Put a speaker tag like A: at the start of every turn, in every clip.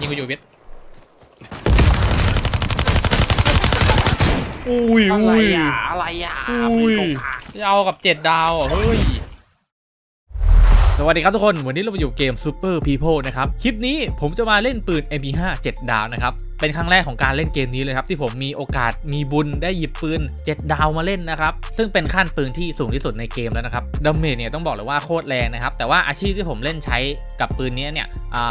A: ยิงกูอยู่วิทย์อุ้ย
B: อะไร
A: อุ้ย
B: อะอะไรอะ
A: อุ้ยจะเอากับเจ็ดดาวเหรอเฮ้ย สวัสดีครับทุกคน วันนี้เรามาอยู่เกม Super People นะครับ คลิปนี้ผมจะมาเล่นปืน MP5 7 ดาวนะครับเป็นครั้งแรกของการเล่นเกมนี้เลยครับที่ผมมีโอกาสมีบุญได้หยิบปืน 7 ดาวมาเล่นนะครับซึ่งเป็นขั้นปืนที่สูงที่สุดในเกมแล้วนะครับดาเมจเนี่ยต้องบอกเลยว่าโคตรแรงนะครับแต่ว่าอาชีพที่ผมเล่นใช้กับปืนนี้เนี่ย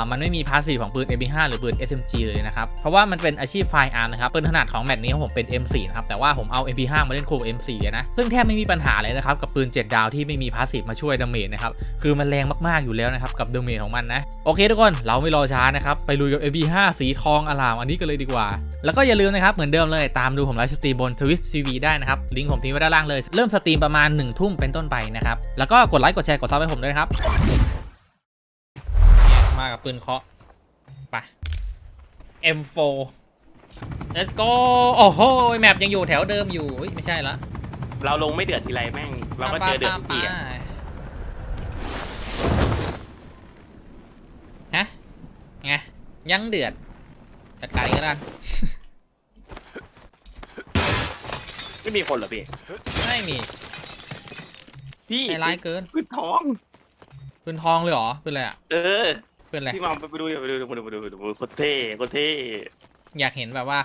A: มันไม่มีพาสซีฟของปืน MP5 หรือปืน SMG เลยนะครับเพราะว่ามันเป็นอาชีพไฟอาร์มนะครับปืนถนัดของแมตช์นี้ของผมเป็น M4 นะครับแต่ว่าผมเอา MP5 มาเล่นคู่ M4 นะซึ่งแทบไม่มีปัญหาเลยนะครับกับปืน 7 ดาวที่ไม่มีพาสซีฟมาช่วยดาเมจนะครับคือมันแรงมากๆอยู่แล้วนะครับกับดาเมจของมันนะโอเคทุกคนเราไม่รอช้านะครับไปลุยกับ MP5 สีทองอลามอันนี้กันเลยดีกว่า แล้วก็อย่าลืมนะครับเหมือนเดิมเลยตามดูผมไลฟ์สตรีมบน Twitch TV ได้นะครับลิงก์ผมทิ้งไว้ด้านล่างเลยเริ่มสตรีมประมาณ1ทุ่มเป็นต้นไปนะครับแล้วก็กดไลค์กดแชร์กดซับให้ผมด้วยนะครับเนี่ยมากับปืนเคาะไป M4 let's go โอ้โหแมปยังอยู่แถวเดิมอยู่อุ๊ยไม่ใช่ละ
B: เราลงไม่เดือดทีไรแม่ง เราก็เจอเดือดทุกทีอะ
A: ฮะไงยังเดือด จัดการอีกแล้วกัน
B: ไม่มีคนเหรอพี่
A: ไม่มี
B: พี่
A: ใจร้ายเกิน
B: พื้นท้อง
A: ปืนทองเลยเหรอปืนอะไรอะ
B: เออ
A: ปืนอะไร
B: พี่มาไปดูดิไปดูดิไปดูไปดูไปดูโคตรเท่โคตรเท่
A: อยากเห็นแบบว่า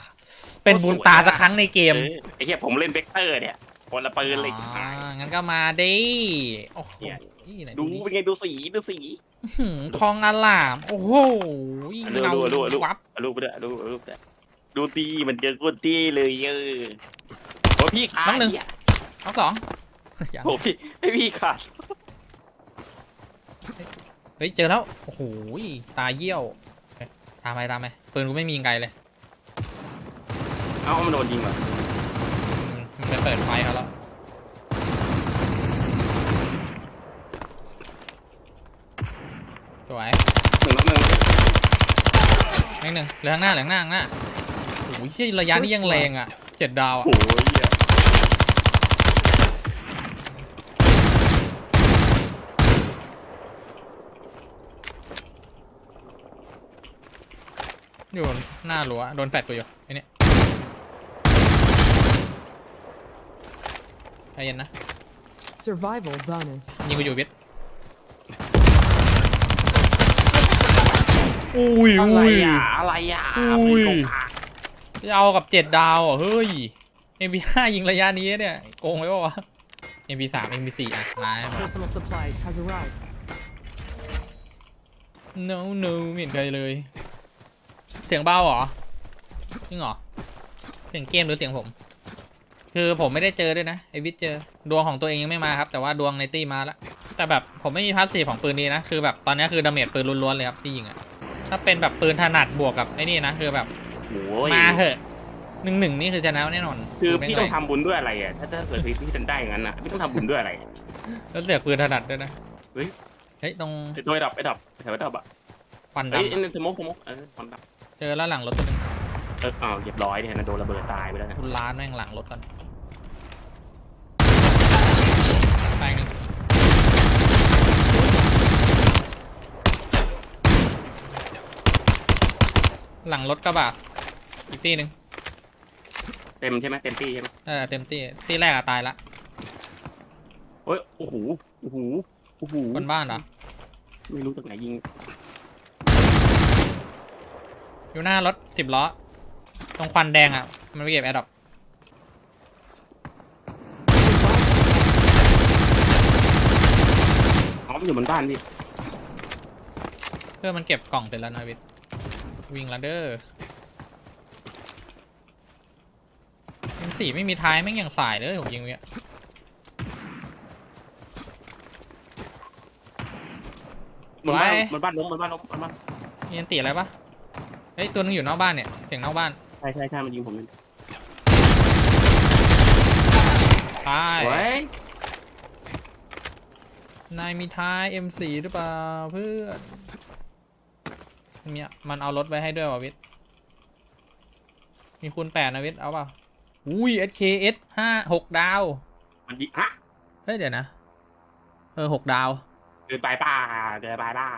A: เป็นบุญตาสักครั้งในเกม
B: ออไอ้เหี้ยผมเล่นเบคเตอร์เนี่ย คนละปืนเลย
A: อ๋องั้นก็มาดิโอ้โห
B: เนี่ย
A: ไหน
B: ดู
A: ดิ
B: เป็นไงดูสีดูสี
A: หืมทองอลามโอ้โห
B: ดู
A: เงา
B: ดูดูดู
A: วับ
B: เอารูปไปด้วยเอารูปเอารูปไปด้วยดูตีมันเจอโคตรเท่เลยเออโอ้พี่ขาดเนี่ย
A: น้องสองยัง
B: โอ้พี่ให้พี่ขาด
A: เฮ้ยเจอแล้วโอ้โหตาเยี่ยวเฮ้ยตามไปตามไปปืนกูไม่มีไกลเลย
B: เอ้ามันโดนยิงเหรอ
A: อืมมันไปเปิดไฟเขาแล้วสวย
B: หนึ่งนัดหนึ่ง
A: แม่งหนึ่งเหลือข้างหน้าเหลือข้างหน้าข้างหน้าโอ้ยระยะนี้ยังแรงอะเจ็ดดาวอะ
B: โอ้ยเหี้ย
A: อยู่หน้ารั้วโดนแฟดกูอยู่ไอ้เนี่ยใจ เย็นนะ
C: Survival bonus.
A: ยิงกูอยู่วิทย์อุ้ย
B: อะไร
A: อุ้ย
B: อะอะไรอะ
A: อุ้ย
B: ปืนกง
A: จะเอากับเจ็ดดาวเหรอะเฮ้ย MP5 ยิงระยะนี้เนี่ย โกงไว้ปะวะ MP3 MP4 อะมาให้หมด
C: Personal supplies has arrived.
A: no no ไม่เห็นใครเลย เสียงเบาเหรอ จริงเหรอ เสียงเกมหรือเสียงผม คือผมไม่ได้เจอด้วยนะไอวิทย์เจอดวงของตัวเองยังไม่มาครับ แต่ว่าดวงในตี้มาแล้ว แต่แบบผมไม่มีพาสซีฟของปืนนี้นะคือแบบตอนนี้คือดาเมจปืนล้วนๆเลยครับที่ยิงอะถ้าเป็นแบบปืนถนัดบวกกับไอ้นี่นะคือแบบ
B: โอ้ย
A: มาเหอะหนึ่งหนึ่งนี่คือชนะแน่นอน
B: คือพี่ต้อง
A: ไม่ไหว
B: ทำบุญด้วยอะไรอะถ้าถ้าเกิดพี่พี่จะได้อย่างนั้นอะพี่ต้องทำบุญด้วยอะไรอะ
A: แล้วเสือกปืนถนัดด้วยนะ
B: เฮ้ย
A: เฮ้ยตรง
B: โดยดับไอ้ดับแถวไอ้ดับอะ
A: ควัน
B: เฮ้ย
A: ดำ
B: ไอ้
A: อะ
B: นั่นสโมกสโมกเออความดับ
A: เจอแล้วหลังรถตัวหนึง
B: เอออ้าวเรียบร้อยเนี่ยนะโดนระเบิดตายไปแล้วนะ
A: คุณล้านแม่งหลังรถก่อนไปหนึ่งหลังรถกระบะอีกตีหนึ่ง
B: เต็มใช่ไหมเต็มที่ใช่ไหม
A: เออเต็มตีตีแรกอะตายละ
B: เฮ้ยโอ้โหโอ้โหโอ้โห
A: บนบ้านเหรอ
B: ไม่รู้จากไหนยิง
A: อยู่หน้ารถสิบล้อ ตรงควันแดงอะมันไปเก็บแอร์ดรอป
B: อ๋อมันอยู่บนบ้านพี่
A: เพื่อมันเก็บกล่องเสร็จแล้วนะวิทย์วิ่งแล้วเด้อยิงสี่ไม่มีท้ายแม่งยังสายเลยผมยิงเนี้ย
B: บนบ้าน
A: ไว้
B: บนบ้านล้มบนบ้านล้มบนบ้าน
A: มีอันตีอะไรปะเฮ้ยตัวนึงอยู่นอกบ้านเนี่ยเสียงนอกบ้าน
B: ใช่ใช่ใช่มันยิงผมเลย
A: ตาย
B: โอ้ย
A: นายมีท้าย M4 หรือเปล่าเพื่อนเนี่ยมันเอารถไว้ให้ด้วยว่ะวิทย์มีคูณแปดนะวิทย์เอาเปล่าอุ้ย SKS ห้าหกดาว
B: มันยิงฮะ
A: เฮ้ย เดี๋ยวนะ เออหกดาว
B: เกินไปป่าเกินไปป่า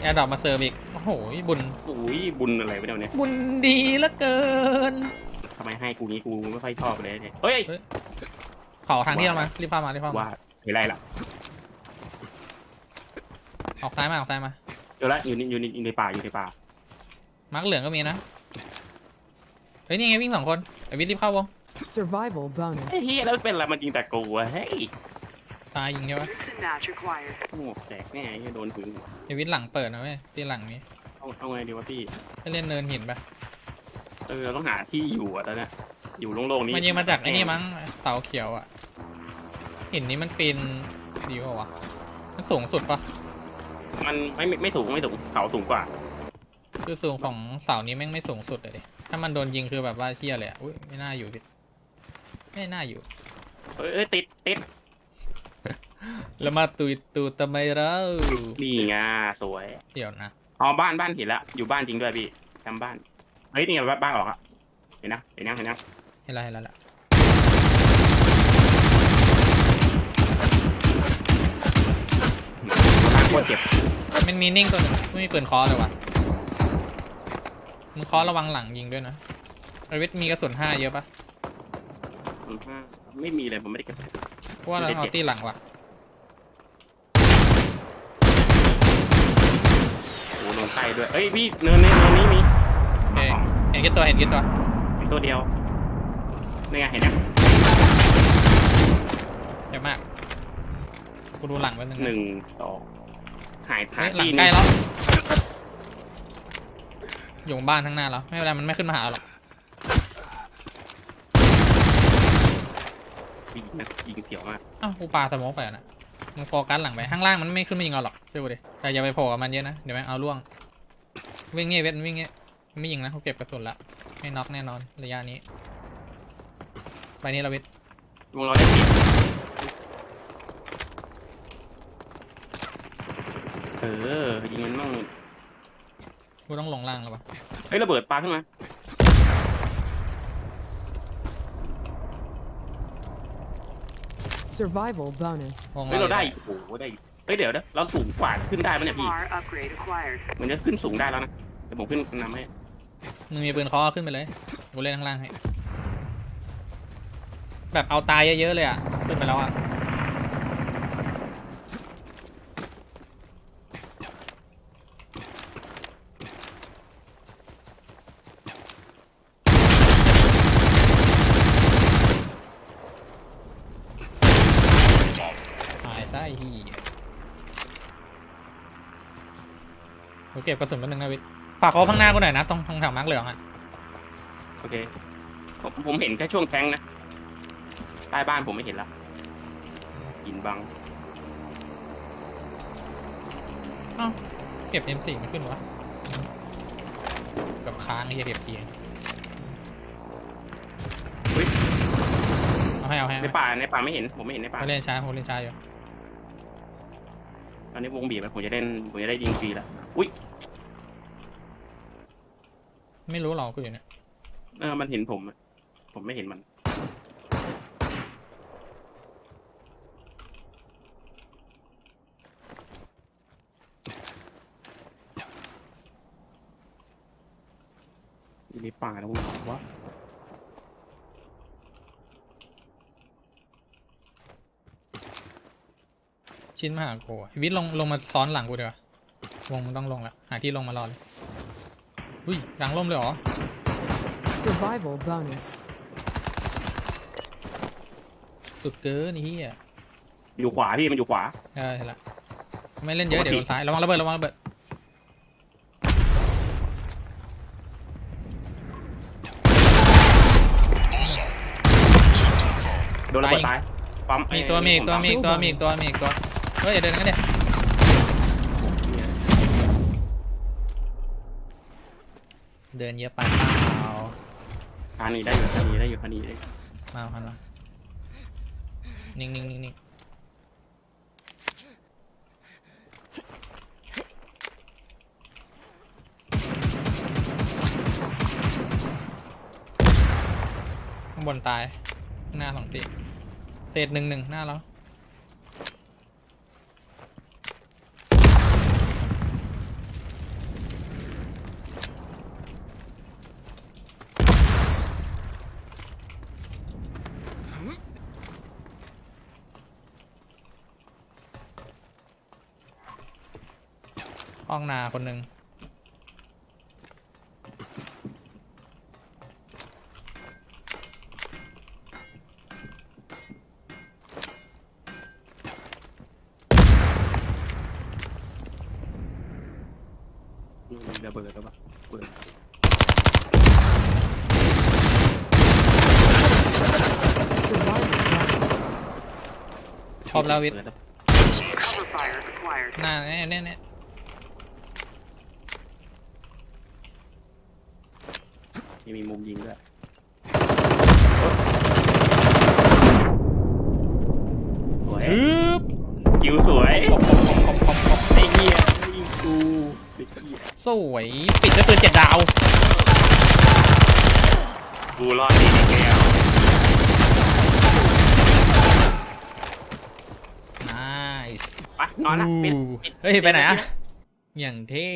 A: แอร์ดรอปมาเสิร์ฟอีก โอ้โหบุญ
B: อุ้ยบุญอะไรไปเนี่ย
A: บุญดีเหลือเกิน
B: ทำไมให้กูนี้กูไม่ค่อยชอบเลยเนี่ยเฮ้ย
A: เขาทางที่เรามา รีบพามา รีบพามา
B: ว่าเฮ้ยไรล่ะ
A: ออกซ้ายมา ออกซ้ายมา
B: เดี๋ยวละอยู่ในอยู่ในอยู่ในป่าอยู่ในป่า
A: มาร์กเหลืองก็มีนะ เฮ้ย นี่ไงวิ่งสองคนไอวิทย์รีบเข้าวง
C: Survival
B: ไอ้
C: bonus.
B: เฮียแล้วเป็นอะไรมันยิงแต่กูอะเฮ้ย
A: ตายยิงใช่ปะ
C: Match required.
B: หมวกแตกแน่ไอ้โดนถึง
A: ไอวิทย์หลังเปิดนะเว้ยที่หลังนี้
B: เอาเอาไงดีวะพี่
A: ให้เล่นเนินหินปะ
B: เออเราต้องหาที่อยู่อะตอนเนี้ยอยู่โล่งๆนี้
A: มันยิงมาจากไอ้นี่มั้งเสาเขียวอะหินนี้มันปีนดีกว่าวะมันสูงสุดปะ
B: มันไม่ไม่ไม่สูงไม่สูงเขาสูงกว่า
A: คือสูงของเสานี้แม่งไม่สูงสุดเลยดิถ้ามันโดนยิงคือแบบว่าเที่ยเลยอะอุ้ยไม่น่าอยู่พี่ไม่น่าอยู่
B: เอ้ยเอ้ยติดติด
A: แล้วมาตุยตูทำไมเรา
B: นี่ไงสวย
A: เดี๋ยวนะ
B: อ๋อบ้านบ้านเห็นแล้วอยู่บ้านจริงด้วยพี่จำบ้านเฮ้ยนี่ไงบ้านบ้านออกอะเห็นนะเห็นนะเห็นนะ
A: เห็นแล้วเห็นแล้วละ
B: บ้านโคตรเจ็บ
A: มันมีนิ่งตัวหนึ่งไม่มีปืนเคอเลยวะมึงเคอระวังหลังยิงด้วยนะไอวิทย์มีกระสุนห้าเยอะปะ
B: อืมห้าไม่มีเลยผมไม่ได้เก็บ
A: เพราะว่าเราเอาตีหลังว่ะ
B: โอ้โหโดนใกล้ด้วยเอ้ยพี่เนินนี้เนินนี้มี
A: โอเคเห็นกี่ตัวเห็นกี่ตัว
B: มีตัวเดียวนี่ไงเห็นนะ
A: เยอะมาก กูดูหลังไว้หนึ่ง
B: หนึ่งสองหายหา
A: เฮ้
B: ย
A: ยหลัง
B: ที่
A: ใกล้
B: นี่
A: แล้วอยู่บ้านข้างหน้าแล้วไม่เป็นไรมันไม่ขึ้นมาหาหรอก
B: ยิงนะยิงเสียวมาก
A: อ้าวกูปาสโมกไปอะนะมึงโฟกัสหลังไปข้างล่างมันไม่ขึ้นมายิงเราหรอก เชื่อกูดิแต่อย่าไปโผล่กับมันเยอะนะเดี๋ยวแม่งเอาล่วง วิ่งเงี้ยเวทวิ่งเงี้ยไม่ยิงนะเขาเก็บกระสุนละไม่น็อกแน่นอนระยะนี้ไปนี้เราเวท
B: วงเราได้เปรียบเออยิงมันมั่ง
A: กูต้องลงล่างแล้ววะ
B: เฮ้ยระเบิดปลาขึ้นมา
C: Survival bonus.
A: วง
B: เฮ้ยเราได้
A: อยู่
B: โอ้โหได้ เฮ้ยเดี๋ยวนะเราสูงกว่าขึ้นได้ปะเนี่ยพี่
C: Bar upgrade acquired.
B: เหมือนจะขึ้นสูงได้แล้วนะเดี๋ยวผมขึ้นนำให้
A: มึงมีปืนเคอขึ้นไปเลยกูเล่นข้างล่างให้แบบเอาตายเยอะๆเลยอะขึ้นไปแล้วอะ หายซะไอ้ที่กู เก็บกระสุนแป๊บนึงนะวิทย์ฝากเขาข้างหน้ากูหน่อยนะตรงตรงแถวมาร์กเหลืองอะ
B: โอเคผมผมเห็นแค่ช่วงแทงนะใต้บ้านผมไม่เห็นละหินบัง
A: เก็บ M4 ไม่ขึ้นวะกับค้างไอ้เหี้ยเก็บทีเอาให้เอาให้
B: ใน
A: เอาให้
B: ป่าในป่าไม่เห็นผมไม่เห็นในป่า
A: เขาเล่นช้าเขาเล่นช้าอยู่
B: ต อนนี้วงบีบอะผมจะเล่นผมจะได้ยิงฟรีละอุ้ย
A: ไม่รู้หรอกกูอยู่เนี่ย
B: เออมันเห็นผมอะผมไม่เห็นมัน อยู่ในป่าแล้ววะ
A: ชิ้นมาหากูอะวิทย์ลงลงมาซ้อนหลังกูเดี๋ยวาวงมันต้องลงละหาที่ลงมารอเลยอุ้ยกลางร่มเลยเหรอ
C: Survival bonus.
A: สุดเกินนี่เฮีย
B: อยู่ขวาพี่มันอยู่ขวา
A: เออเห็นละไม่เล่นเยอะเดี๋ยวโดนซ้ายระวังระเบิดระวังระเบิด
B: โดนระเบิดตายปั๊ม
A: มีอีกตัวมีอีกตัวมีอีกตัวมีอีกตัวมีอีกตัว เฮ้ยอย่าเดินกันเดี๋ยเดินเยอะไปเปล่า
B: ทางนี้ได้อยู่ทางนี้ได้อยู่ทางนี้ได้อยู่
A: มาพันละนิ่งนิ่งนิ่งนิ่งข้างบนตายข้างหน้าสองตีเศษหนึ่งหนึ่งหน้าเรา ห้องนาคนหนึ่ง
B: นี่มันระเบิดแล้วปะเปิด
C: Survival bonus.
A: ชอบแล้ววิทย์
B: เปิดแล้ว
C: Cover fire acquired.
A: หน้าเนี่ยเนี่ยเนี่ย
B: ยังมีมุมยิงด้วยสวย
A: ฮึบ
B: คิวสวย
A: ปอบปอบปอบปอบปอบ
B: ไอ้เหี้ยไม่ยิงกูไอ้เหี้ย
A: สวย ปิดด้วยปืนเจ็ดดาว
B: กูรอดดีในแก้ว
A: nice
B: ไปนอนละปิดปิด
A: เฮ้ย ไปไหนอะอย่างเท่